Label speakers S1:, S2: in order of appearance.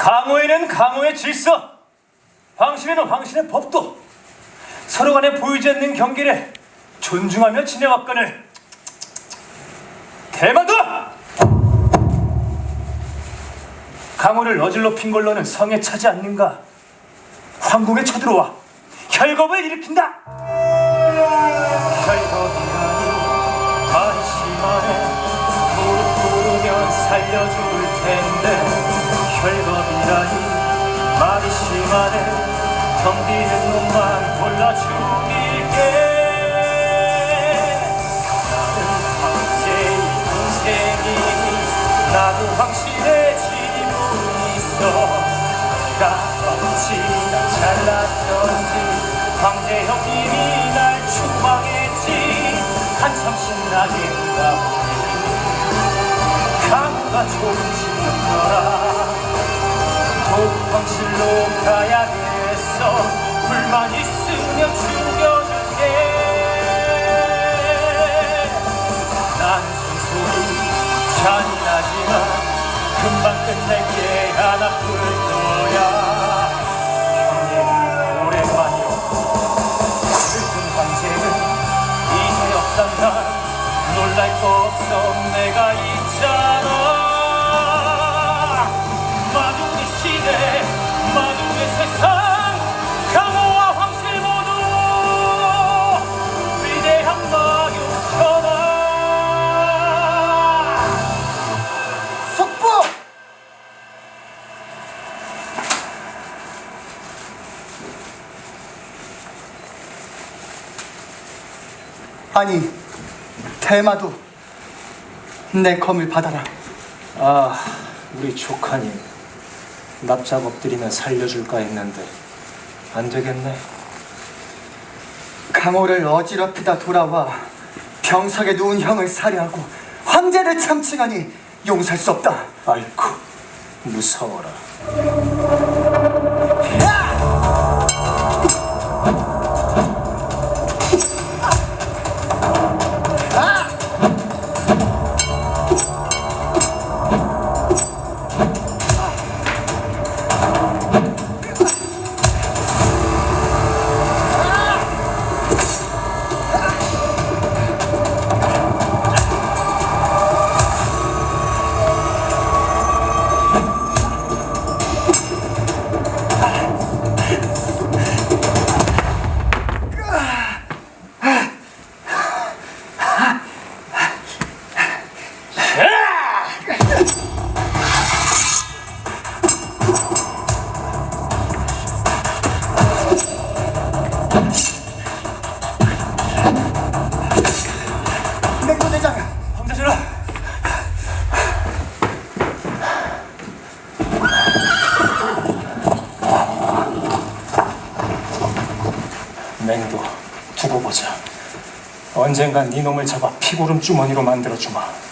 S1: 강호에는 강호의 질서, 황실에는 황실의 법도 서로 간에 보이지 않는 경계를 존중하며 지내왔거늘 대마도! 강호를 어질러 핀 걸로는 성에 차지 않는가? 황궁에 쳐들어와 혈겁을 일으킨다! 혈겁이라니 말이 심하네 무릎 꿇으면 살려줄 텐데 혈겁이라니 말이 심하네. 덤비는 놈만 골라 죽일게. 나는 황제의 동생이니 나도 황실의 지분이 있어. 까먹지 난 잘났던지 황제 형님이 날 추방했지. 한참 신나게 가보니. 강우가 조금씩 늦더라 독황실로 가야겠어. 불만 있으면 죽여줄게. 난 손소리 잔인하지만 금방 끝낼 게 하나뿐 거야. 형님 오랜만이요 슬픈 황제는 이제 없단다 놀랄 거 없어. 내가 있잖아 시대 마중의 세상 강호와 황실 모두 위대한 마유천하
S2: 속보! 아니, 대마도 내 검을 받아라.
S1: 아, 우리 조카님 납작 엎드리면 살려줄까 했는데 안 되겠네.
S2: 강호를 어지럽히다 돌아와 병석에 누운 형을 살해하고 황제를 참칭하니 용서할 수 없다.
S1: 아이쿠 무서워라.
S2: 맹도대장,
S1: 황제전하. 맹도 두고 보자. 언젠간 네 놈을 잡아 피고름 주머니로 만들어 주마.